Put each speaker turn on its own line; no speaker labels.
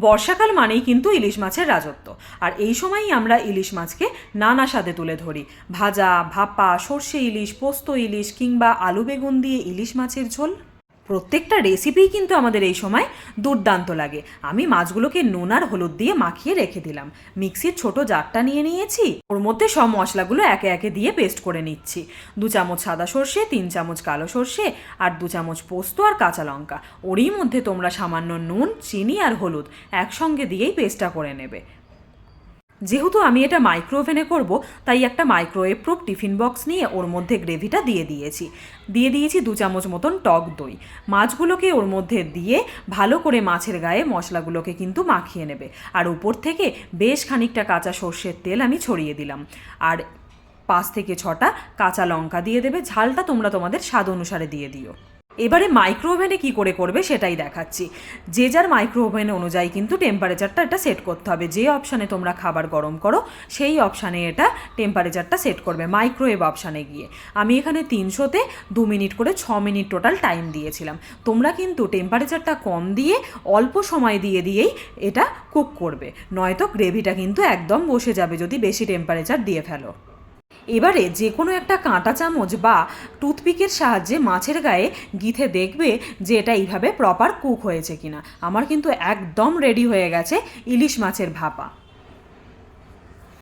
বর্ষাকাল মানেই কিন্তু ইলিশ মাছের রাজত্ব। আর এই সময়ই আমরা ইলিশ মাছকে নানা স্বাদে তুলে ধরি। ভাজা, ভাপা, সর্ষে ইলিশ, পোস্ত ইলিশ কিংবা আলু বেগুন দিয়ে ইলিশ মাছের ঝোল। প্রত্যেকটা রেসিপিই কিন্তু আমাদের এই সময় দুর্দান্ত লাগে। আমি মাছগুলোকে নুন আর হলুদ দিয়ে মাখিয়ে রেখে দিলাম। মিক্সির ছোট জারটা নিয়ে নিয়েছি। ওর মধ্যে সব মশলাগুলো একে একে দিয়ে পেস্ট করে নিচ্ছি। দু চামচ সাদা সর্ষে, তিন চামচ কালো সর্ষে আর দু চামচ পোস্ত আর কাঁচা লঙ্কা। ওরই মধ্যে তোমরা সামান্য নুন, চিনি আর হলুদ একসঙ্গে দিয়েই পেস্টটা করে নেবে। যেহেতু আমি এটা মাইক্রো ওভেনে করব, তাই একটা মাইক্রোওয়েভ প্রুফ টিফিন বক্স নিয়ে ওর মধ্যে গ্রেভিটা দিয়ে দিয়েছি। দিয়ে দিয়েছি দু চামচ মতন টক দই। মাছগুলোকে ওর মধ্যে দিয়ে ভালো করে মাছের গায়ে মশলাগুলোকে কিন্তু মাখিয়ে নেবে। আর উপর থেকে বেশ খানিকটা কাঁচা সর্ষের তেল আমি ছড়িয়ে দিলাম। আর পাঁচ থেকে ছটা কাঁচা লঙ্কা দিয়ে দেবে। ঝালটা তোমরা তোমাদের স্বাদ অনুসারে দিয়ে দিও। এবারে মাইক্রো ওভেনে কী করে করবে সেটাই দেখাচ্ছি। যে যার মাইক্রো ওভেন অনুযায়ী কিন্তু টেম্পারেচারটা এটা সেট করতে হবে। যে অপশানে তোমরা খাবার গরম করো, সেই অপশানে এটা টেম্পারেচারটা সেট করবে মাইক্রোওয়েভ অপশানে গিয়ে। আমি এখানে তিনশোতে দু মিনিট করে ছ মিনিট টোটাল টাইম দিয়েছিলাম। তোমরা কিন্তু টেম্পারেচারটা কম দিয়ে অল্প সময় দিয়ে দিয়েই এটা কুক করবে। নয়তো গ্রেভিটা কিন্তু একদম বসে যাবে যদি বেশি টেম্পারেচার দিয়ে ফেলো। এবারে যে কোনো একটা কাঁটা চামচ বা টুথপিকের সাহায্যে মাছের গায়ে গিথে দেখবে যে এটা এইভাবে প্রপার কুক হয়েছে কিনা। আমার কিন্তু একদম রেডি হয়ে গেছে ইলিশ মাছের ভাপা।